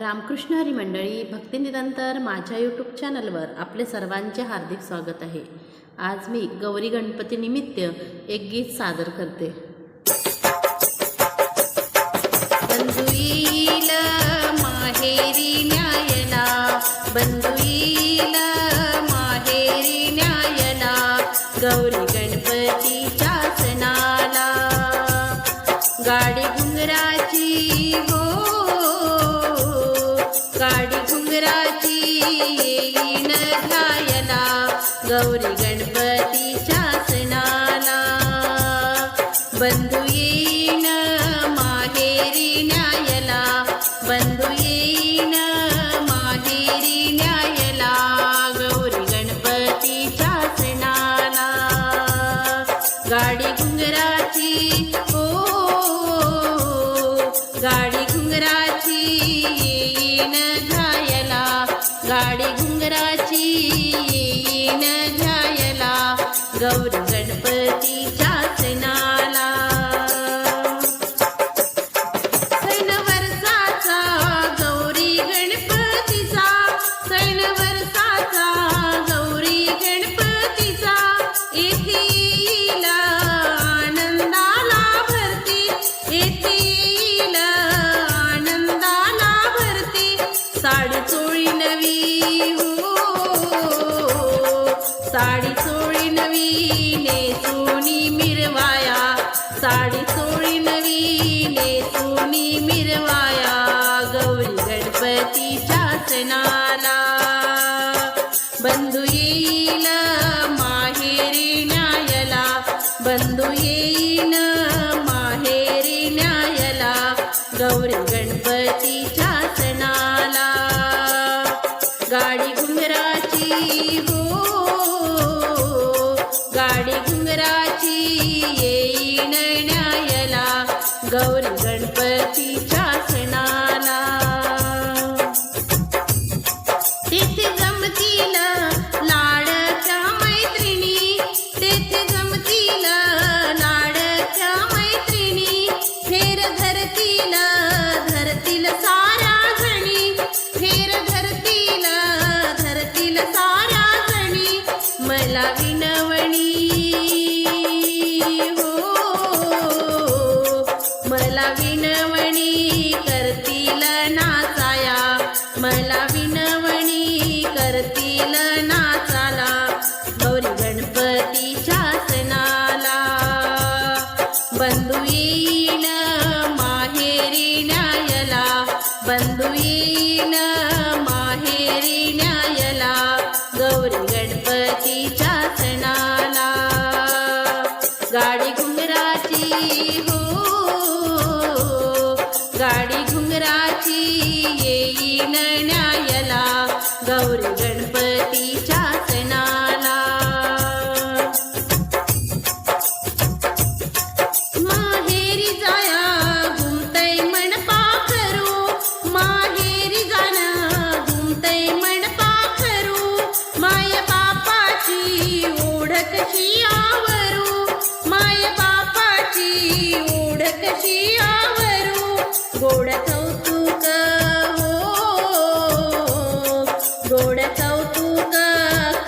रामकृष्ण हरी मंडळी भक्तिनिरंतर माझ्या यूट्यूब चॅनलवर आपले सर्वांचे हार्दिक स्वागत आहे. आज मी गौरी गणपती निमित्त एक गीत सादर करते. बंधुईल माहेरी न्यायला बंधुईल माहेरी न्यायला गौरी गणपती गाडी घुंगराची येईन घायला गौरी गणपतीच्या सणाला. बंधू येईन माहेरी न्यायला बंधू येईन माहेरी न्यायला गौरी गणपतीच्या सणाला. गाडी घुंगराची येईन घायला गौरी साडी चोळी नवी नेसुनी मिरवाया. साडी चोळी नवी नेसुनी मिरवाया. गौरी गणपतीच्या सणाला কিনা बंधू येईल माहेरी न्यायला गौरी गणपतीच्या सणाला. गाडी घुंगराची हो ओढ कशी गोड कौतुक हो. गोड कौतुक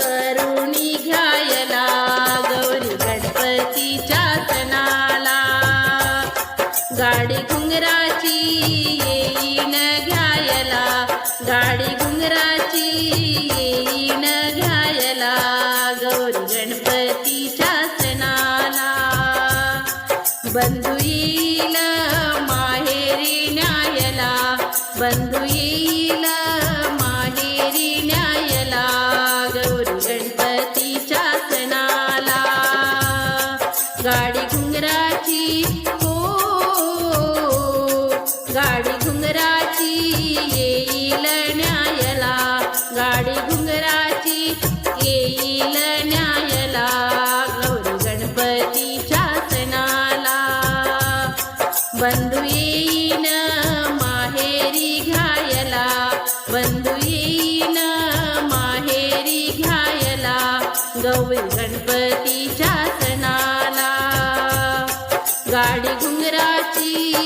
करुणी घ्यायला गौरी गणपतीच्या सणाला. गाडी घुंगराची येईन घ्यायला. गाडी घुंगराची येईन बंधू येईल माहेरी न्यायला गौरी गणपतीच्या सणाला. गाडी गौरी गणपतीच्या सणाला. गाडी घुंगराची